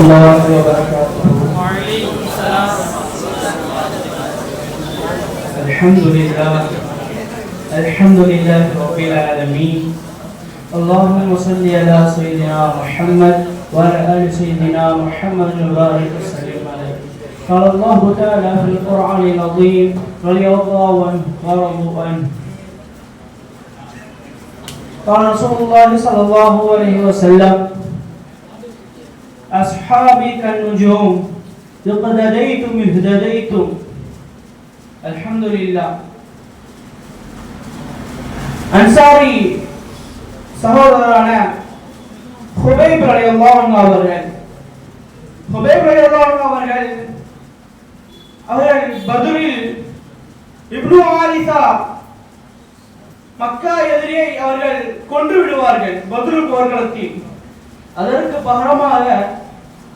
الله وبركاته الحمد لله الحمد لله رب العالمين. اللهم صل على سيدنا محمد وعلى آل سيدنا محمد وبارك وسلم عليه قال الله تعالى في القرآن العظيم رضي الله عنه ورضوا عنه. قال رسول الله صلى الله عليه وسلم أصحابي كالنجوم اقتديتم اهتديتم الحمد لله அன்சாரி சகோதரரான ஹுபைப் ரலியல்லாஹு அவர்கள் ஹுபைப் ரலியல்லாஹு அவர்கள் அவர்கள் பதுரில் இப்னு ஆலிசா மக்கா எதிரியை அவர்கள் கொன்று விடுவார்கள் பதுரு போர்க்களத்தில் அதற்கு பகரமாக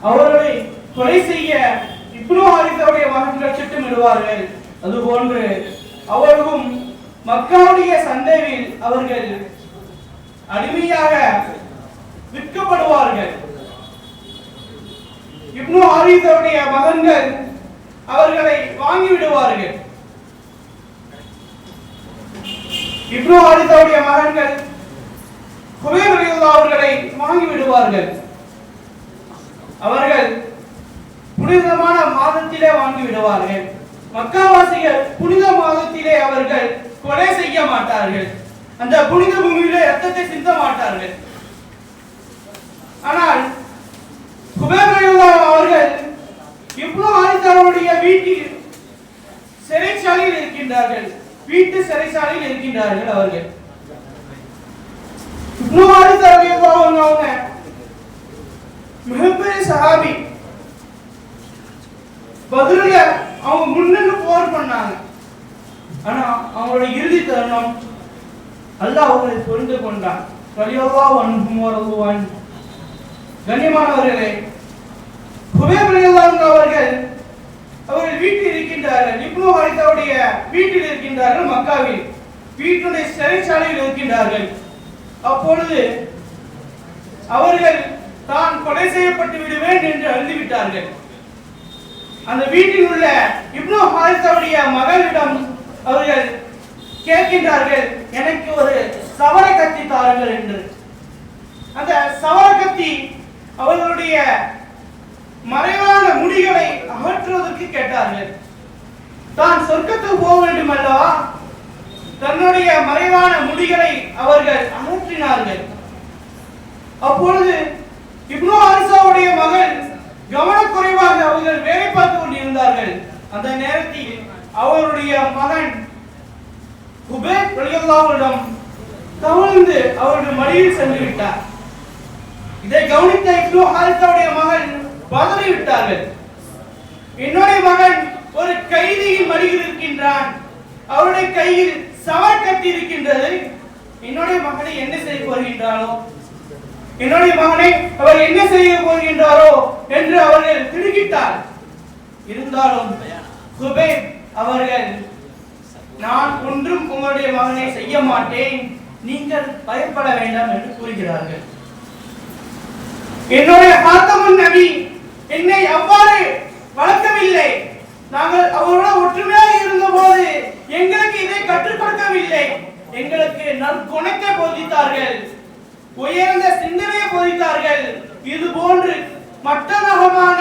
அவர்களை கொலை செய்ய இப்னு ஹாரிசாவுடைய மகன்கள் திட்டமிடுவார்கள். அதுபோன்று அவர்களும் மக்காவுடைய சந்தையில் அவர்கள் அடிமையாக விற்கப்படுவார்கள். இப்னு ஹாரிசாவுடைய மகன்கள் அவர்களை வாங்கி விடுவார்கள். இப்னு ஹாரிசாவுடைய மகன்கள் குபேர் அவர்களை வாங்கி விடுவார்கள். அவர்கள் புனிதமான மாதத்திலே வாங்கி விடுவார்கள். மக்காவாசிகள் புனித மாதத்திலே அவர்கள் கொலை செய்ய மாட்டார்கள். அந்த புனித பூமியிலே ரத்தத்தை சிந்த மாட்டார்கள். ஆனால் குபேர் அவர்கள் இவ்வளவு ஆரிசாவுடைய வீட்டில் சிறைச்சாலையில் இருக்கின்றார்கள். வீட்டு சிறைச்சாலையில் இருக்கின்றார்கள் அவர்கள். இப்னு ஆரிசா ரலியல்லாஹு அன்ஹு அவங்க மிகப்பெரிய சஹாபி பதிலுல அவங்க முன்னின்று போர் பண்ணாங்க ஆனா அவங்களோட இறுதி தருணம் அல்லாஹ் அவங்களை புரிந்து கொண்டான் ரலியல்லாஹு வரதுவான் கண்ணியமானவர்களே அவர்கள் அவர்கள் வீட்டில் இருக்கின்றார்கள். இப்னு ஹாரிசாவுடைய வீட்டில் இருக்கின்றார்கள் மக்காவில். வீட்டுடைய சிறைச்சாலையில் இருக்கின்றார்கள். அப்பொழுது அவர்கள் தான் கொலை செய்யப்பட்டு விடுவேன் என்று அறிந்துவிட்டார்கள் அந்த வீட்டில் உள்ள இப்னு ஹாரிசாவுடைய மகளிடம் அவர்கள் கேட்கின்றார்கள் எனக்கு ஒரு சவர கத்தி தாருங்கள் என்று. அந்த சவர கத்தி அவர்களுடைய மறைவான முடிகளை அகற்றுவதற்கு கேட்டார்கள். தான் சொர்க்கத்துக்கு போக வேண்டும் அல்லவா தன்னுடைய மறைவான முடிகளை அவர்கள் அகற்றினார்கள். அப்பொழுது இப்னோ அரிசாவுடைய மகள் கவனக்குறைவாக அவர்கள் வேலை பார்த்து கொண்டிருந்தார்கள். அந்த நேரத்தில் அவருடைய மகன் குபேர் ரலியல்லாஹுவிடம் கவிழ்ந்து அவருடைய மடியில் சென்று விட்டார். இதை கவனித்த இப்னு ஹாரிசாவுடைய மகன் பதறி விட்டார்கள். என்னுடைய மகன் ஒரு கைதியின் மடியில் இருக்கின்றான். அவருடைய கையில் சவர் கட்டி இருக்கின்றது. என்னுடைய மகனை என்ன செய்ய போகின்றானோ? என்னுடைய மகனை அவர் என்ன செய்ய போகின்றாரோ என்று அவர்கள் திடுக்கிட்டார் இருந்தாலும் சுபே அவர்கள் நான் ஒன்றும் உங்களுடைய மகனை செய்ய மாட்டேன். நீங்கள் பயப்பட வேண்டாம் என்று கூறுகிறார்கள். என்னுடைய காத்தமுன் நபி என்னை அவ்வாறு வளர்க்கவில்லை. நாங்கள் அவரோட ஒற்றுமையாக இருந்தபோது எங்களுக்கு இதை கற்றுக் கொடுக்கவில்லை. எங்களுக்கு நற்குணத்தை போதித்தார்கள். உயர்ந்த சிந்தனையை போதித்தார்கள். இது போன்று மட்டரகமான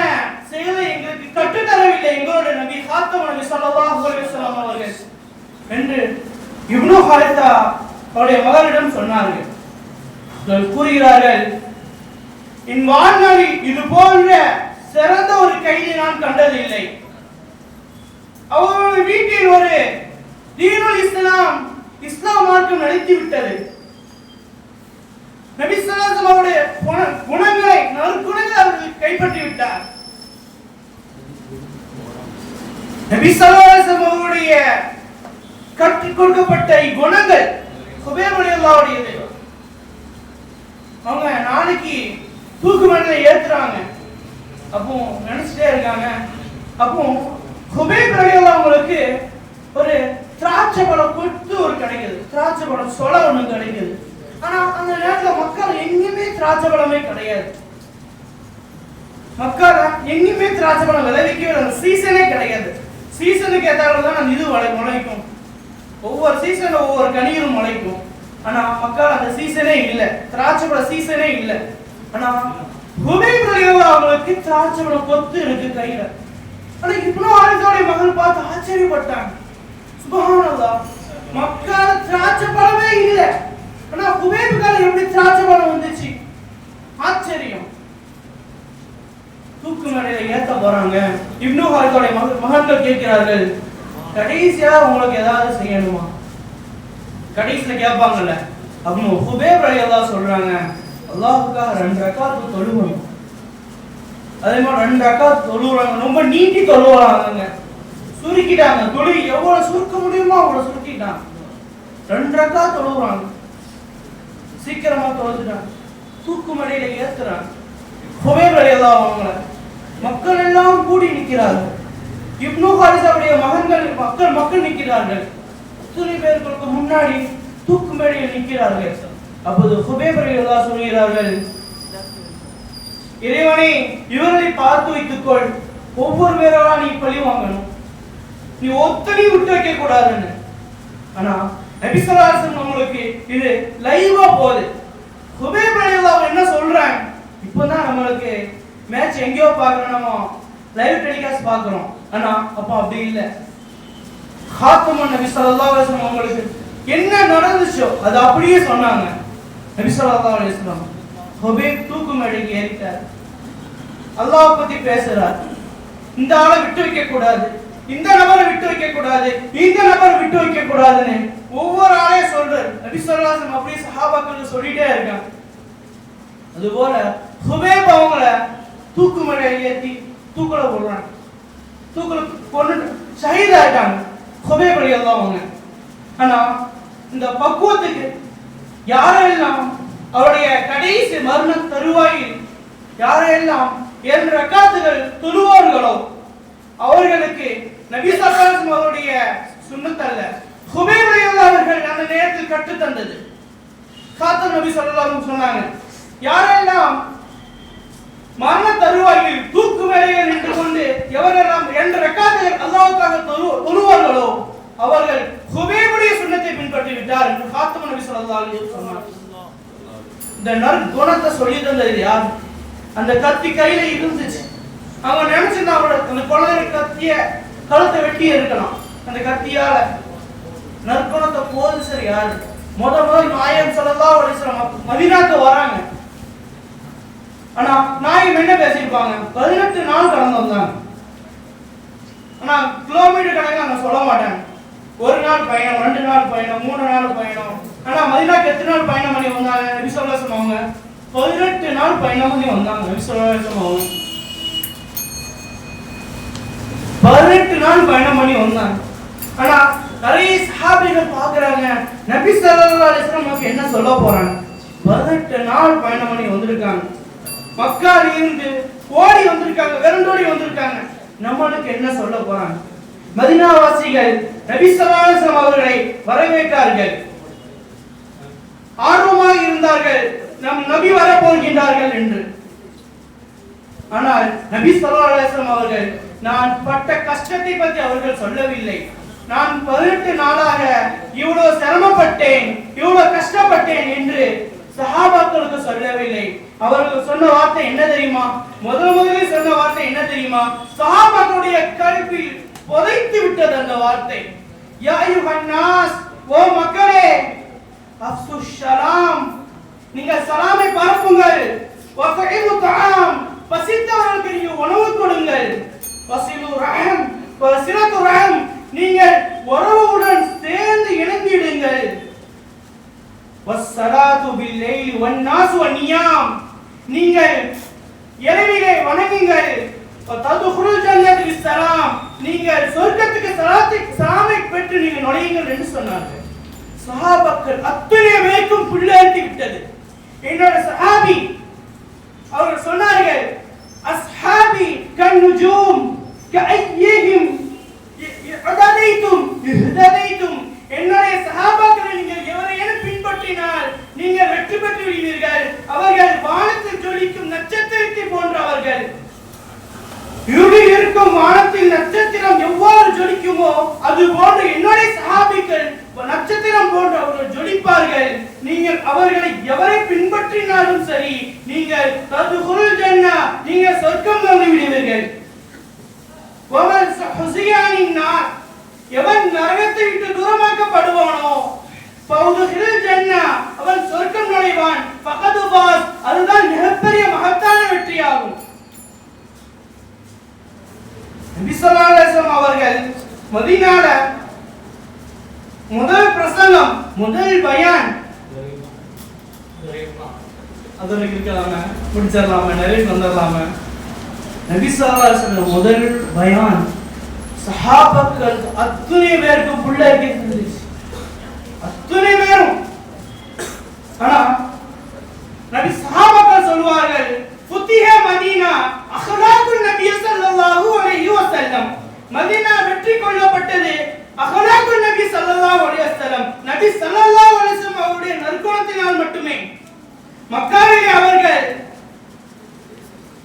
செயலை எங்களுக்கு கற்றுத்தரவில்லை எங்களோட நபி காத்தம் நபி ஸல்லல்லாஹு அவர்கள். என்று இப்னு ஹாரிதா அவருடைய மகனிடம் சொன்னார்கள். கூறுகிறார்கள் என் வாழ்நாளில் இது போன்ற சிறந்த ஒரு கைதி நான் கண்டதில்லை. அவருடைய வீட்டில் ஒரு தீனுல் இஸ்லாம் இஸ்லாம் மார்க்கம் நடத்தி விட்டது நபி அவருடைய குண- குணங்களை நற்குணங்களை அவர்கள் கைப்பற்றி விட்டார் நபிசலாசம் அவருடைய கற்றுக் கொடுக்கப்பட்ட இக்குணங்கள் குபேர் தெய்வம். அவங்க நாளைக்கு தூக்கு மண்டலை ஏத்துறாங்க. அப்போ நினைச்சிட்டே இருக்காங்க. அப்போ குபேர் ரலியல்லாஹு அவங்களுக்கு ஒரு திராட்சை பழம் கொடுத்து ஒரு கிடைக்குது. திராட்சை பழம் சொல ஒன்று கிடைக்குது. ஆனா அந்த நேரத்துல மக்கள் எங்கேயுமே திராட்சை பழமே கிடையாது. மக்கள் எங்கேயுமே திராட்சை பழம் விளைவிக்கவே அந்த சீசனே கிடையாது. சீசனுக்கு ஏற்றாலும் தான் இது வளை முளைக்கும். ஒவ்வொரு சீசன்ல ஒவ்வொரு கனியும் முளைக்கும். ஆனா மக்கள் அந்த சீசனே இல்லை. திராட்சைப்பட சீசனே இல்லை. ஆனா ஹுபைப் அவங்களுக்கு திராட்சைப்பட கொத்து இருக்கு கையில. ஆனா இவ்வளவு ஹாரிஸோடைய மகள் பார்த்து ஆச்சரியப்பட்டாங்க. சுபகானதா மக்கள் திராட்சை பழமே இல்லை. ஆனா ஹுபைப் எப்படி திராட்சை பழம் வந்துச்சு? ஆச்சரியம். தூக்கு மேடையில ஏத்த போறாங்க. இப்னு ஹாரிஸோடைய மகன்கள் கேட்கிறார்கள். கடைசியா உங்களுக்கு ஏதாவது செய்யணுமா? கடைசியில கேட்பாங்கல்ல. அப்படின்னு ஹுபேப் ரலியல்லாஹு சொல்றாங்க அல்லாஹுக்காக ரெண்டு ரக்காத்து தொழுவணும் அதே மாதிரி ரெண்டு ரக்காத் தொழுவுறாங்க. ரொம்ப நீட்டி தொழுவுறாங்க சுருக்கிட்டாங்க. தொழு எவ்வளவு சுருக்க முடியுமோ அவ்வளவு சுருக்கிட்டாங்க. ரெண்டு ரக்காத் தொழுவுறாங்க. சீக்கிரமா தொழுதுட்டாங்க. தூக்கு மலையில ஏத்துறாங்க. ஹுபேப் ரலியல்லாஹு வாங்கல மக்கள் எல்லாம் கூடி நிற்கிறார்கள் இப்னு ஹாரிஸாவுடைய மகன்கள் மக்கள் மக்கள் நிற்கிறார்கள். அத்தனை பேர்களுக்கு முன்னாடி தூக்கு மேடையில் நிற்கிறார்கள். அப்போது ஹுபேப் ரலியல்லாஹு சொல்கிறார்கள் இறைவனே இவர்களை பார்த்து வைத்துக்கொள். ஒவ்வொரு பேரெல்லாம் நீ பழி வாங்கணும். நீ ஒத்தனை விட்டு வைக்க கூடாதுன்னு ஆனா நபிசல்லாசன் உங்களுக்கு இது லைவா போகுது. ஹுபேப் ரலியல்லாஹு என்ன சொல்றாங்க? இப்பதான் நம்மளுக்கு மேட்ச் எங்கேயோ பார்க்கறோம் நம்ம லைவ் டெலிகாஸ்ட் பார்க்கறோம். ஆனா அப்ப அப்படி இல்ல. ஹாத்தமன் நபி சல்லா அலிஸ்லாம் அவங்களுக்கு என்ன நடந்துச்சோ அது அப்படியே சொன்னாங்க. நபி சல்லா அலிஸ்லாம் வஸல்லம் தூக்கு மேடைக்கு ஏறிட்டார். அல்லாஹ் பத்தி பேசுறார். இந்த ஆளை விட்டு வைக்க கூடாது. இந்த நபரை விட்டு வைக்க கூடாது. இந்த நபரை விட்டு வைக்க கூடாதுன்னு ஒவ்வொரு ஆளையும் சொல்றாரு. நபி ஸல்லல்லாஹு அப்படியே சஹாபாக்கள் சொல்லிட்டே இருக்காங்க. அதுபோல ஹுபேப் அவங்கள தூக்கு மழை ஏத்தி தூக்குல போடுறாங்க. தூக்குல கொண்டு ஷஹீதாயிட்டாங்க. ஆயிட்டாங்க ஹுபேப் அவங்க ஆனா இந்த பக்குவத்துக்கு யாரெல்லாம் அவருடைய கடைசி மரண தருவாயில் யாரெல்லாம் இரண்டு ரக்காத்துகள் தொழுவார்களோ அவர்களுக்கு நபி சல்லாசம் அவருடைய சுண்ணத்தல்ல ஹுபைப் ரலியல்லாஹு அவர்கள் அந்த நேரத்தில் கற்றுத் தந்தது. காத்தர் நபி ஸல்லல்லாஹு சொன்னாங்க யாரெல்லாம் மரண தருவாயில் தூக்கு மேடையில் நின்று கொண்டு எவரெல்லாம் இரண்டு ரக்காத்துகள் தொழுவார்களோ அவர்கள் ஹுபேபுடைய சுண்ணத்தை பின்பற்றி விட்டார் என்று காத்து நபி ஸல்லல்லாஹு அலைஹி சொன்னார் இந்த நற்குணத்தை சொல்லி தந்தது யார்? அந்த கத்தி கையில இருந்துச்சு. அவங்க நினைச்சிருந்தா அவரோட அந்த குழந்தை கத்திய கழுத்தை வெட்டி இருக்கலாம் அந்த கத்தியால நற்குணத்தை போது சரி யார்? முத முதல் நாயம் ஸல்லல்லாஹு அலைஹி வஸல்லம் மதீனாக்கு வராங்க. ஆனா நாயம் என்ன பேசியிருப்பாங்க? பதினெட்டு நாள் கடந்து வந்தாங்க ஆனால் கிலோமீட்டர் கணக்கு நான் சொல்ல மாட்டேன். ஒரு நாள் பயணம் ரெண்டு நாள் பயணம் மூணு நாள் பயணம். ஆனால் மதினாக்கு எத்தனை நாள் பயணம் பண்ணி வந்தாங்க? நபி அவங்க பதினெட்டு நாள் பயணம் பண்ணி வந்தாங்க நபி அவங்க பதினெட்டு நாள் பயணம் பண்ணி வந்தாங்க. ஆனா நிறைய சஹாபிகள் பாக்குறாங்க நபி சல்லா அலிஸ்லாம் நமக்கு என்ன சொல்ல போறாங்க? பதினெட்டு நாள் பயணம் பண்ணி வந்திருக்காங்க. மக்கால இருந்து ஓடி வந்திருக்காங்க விரண்டோடி வந்திருக்காங்க. நம்மளுக்கு என்ன சொல்ல போறான் மதினாவாசிகள் நபி சலாசம் அவர்களை வரவேற்றார்கள். ஆர்வமாக இருந்தார்கள். நம் நபி வரப்போகின்றார்கள் என்று. ஆனால் நபி சலாசம் அவர்கள் நான் பட்ட கஷ்டத்தை பற்றி அவர்கள் சொல்லவில்லை. நான் பதினெட்டு நாளாக இவ்வளவு சிரமப்பட்டேன் இவ்வளவு கஷ்டப்பட்டேன் என்று சகாபாக்களுக்கு சொல்லவில்லை. அவர்கள் சொன்ன வார்த்தை என்ன தெரியுமா? முதல் முதலில் சொன்ன வார்த்தை என்ன தெரியுமா? சகாபாக்களுடைய கல்வியில் புதைத்து விட்டது அந்த வார்த்தை. யாயு ஹன்னாஸ் ஓ மக்களே அப்சு ஸலாம் நீங்க சலாமை பரப்புங்கள். வஃஇமு தாம் பசித்தவர்களுக்கு நீங்க உணவு கொடுங்கள். வசிலு ரஹம் வசிலத்து ரஹம். நீங்கள் உறவுடன் சேர்ந்து இணைந்திடு வஸ்ஸலாத்து பில்லைலி வன்னாஸ் வன்னியாம் நீங்கள் இரவிலே வணங்குங்கள். ததுகுருல் ஜன்னத் பிஸ்ஸலாம் நீங்கள் சொர்க்கத்துக்கு சலாத்தை சலாமை பெற்று நீங்கள் நுழையுங்கள் என்று சொன்னார்கள். சஹாபக்கள் அத்தனை பேருக்கும் புள்ளேற்றி விட்டது. என்னோட சஹாபி அவர்கள் சொன்னார்கள் அஸ்ஹாபி கன்னுஜூம் கஐயிஹிம் இஹ்ததைத்தும் இஹ்ததைத்தும் என்னுடைய சஹாபாக்களை நீங்கள் எவரையேனும் பின்பற்றினால் நீங்கள் வெற்றி பெற்று விடுவீர்கள் அவர்கள் வானத்தில் ஜொலிக்கும் நட்சத்திரத்தை போன்றவர்கள் இரவும் வானத்தில் நட்சத்திரம் எவ்வாறு ஜொலிக்குமோ அது போன்று என்னுடைய சகாபிக்கள் நட்சத்திரம் போன்று அவர்கள் ஜொலிப்பார்கள். நீங்கள் அவர்களை எவரை பின்பற்றினாலும் சரி நீங்கள் தது ததுகுல் ஜன்னா நீங்கள் சொர்க்கம் வந்து விடுவீர்கள். ஒவர் ஹுசியானின் நார் எவன் நரகத்தை விட்டு தூரமாக்கப்படுவானோ பௌதுகில் ஜன்னா அவன் சொர்க்கம் நுழைவான். பகது பாஸ் அதுதான் மிகப்பெரிய மகத்தான வெற்றியாகும். நபி ஸல்லல்லாஹு அவர்கள் மதீனால முதல் பிரசங்கம் முதல் பயான். அதோட இருக்கலாம முடிச்சிடலாம நிறைய வந்துடலாம. நபி முதல் பயான். சஹாபாக்கள் அத்துணை பேருக்கு புள்ள இருந்துச்சு? அத்துணை பேரும். ஆனா நபி சஹாபாக்கள் சொல்வார்கள் புத்திஹ மதீனா அஹ்லாக்குன் நபி ஸல்லல்லாஹு அலைஹி வஸல்லம் மதீனா வெற்றி கொள்ளப்பட்டது அஹ்லாக்குன் நபி ஸல்லல்லாஹு அலைஹி வஸல்லம் நபி ஸல்லல்லாஹு அலைஹி வஸல்லம் அவருடைய நற்குணத்தினால் மட்டுமே மக்காவிலே அவர்கள்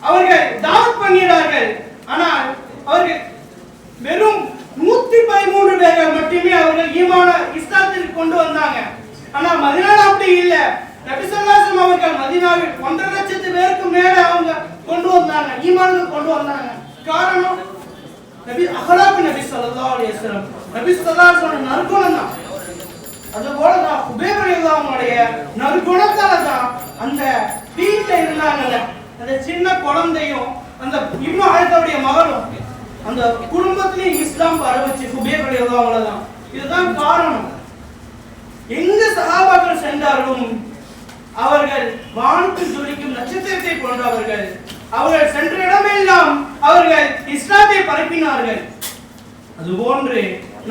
அவர்கள் தாவத் பண்ணினார்கள் ஆனால் அவர்கள் வெறும் நூத்தி பதிமூன்று பேர்கள் மட்டுமே அவர்கள் ஈமான இஸ்லாத்திற்கு கொண்டு வந்தாங்க. ஆனா மதினால அப்படி இல்ல. நபிசல்லாசம் அவர்கள் மதினாவில் ஒன்றரை லட்சத்து பேருக்கு மேல அவங்க கொண்டு வந்தாங்க. ஈமானுக்கு கொண்டு வந்தாங்க. காரணம் நபி அஹலாக்கு நபி ஸல்லல்லாஹு அலிஸ்லாம் நபி ஸல்லல்லாஹு நற்குணம் தான். அது போலதான் உபேபரியில் அவங்களுடைய நற்குணத்தால தான் அந்த வீட்டுல இருந்தாங்கல்ல. அந்த சின்ன குழந்தையும் அந்த இப்னு ஹரிதாவுடைய மகளும் அந்த குடும்பத்திலேயே இஸ்லாம் பரவச்சு உபேபரியில் அவ்வளவுதான். இதுதான் காரணம். எங்க சகாபாக்கள் சென்றாலும் அவர்கள் வானத்தில் ஜொலிக்கும் நட்சத்திரத்தை போன்றவர்கள் அவர்கள் சென்ற இடமெல்லாம் அவர்கள் இஸ்லாத்தை பரப்பினார்கள். அதுபோன்று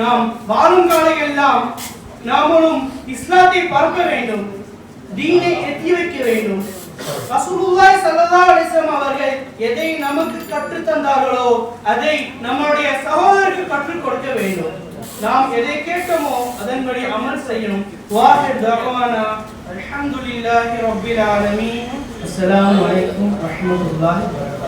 நாம் வாழும் காலையெல்லாம் நாமளும் இஸ்லாத்தை பரப்ப வேண்டும் தீனை எத்தி வைக்க வேண்டும். ரசூலுல்லாஹி ஸல்லல்லாஹு அலைஹி வஸல்லம் அவர்கள் எதை நமக்கு கற்று தந்தார்களோ அதை நம்முடைய சகோதரருக்கு கற்றுக் கொடுக்க வேண்டும். நாம் எதை கேட்டோமோ அதன்படி அமல் செய்யணும். வாஹிர் தகவானா அல்ஹம்துலில்லாஹி ரப்பில் ஆலமீன். அஸ்ஸலாமு அலைக்கும் வரஹ்மத்துல்லாஹி வபரகாத்துஹு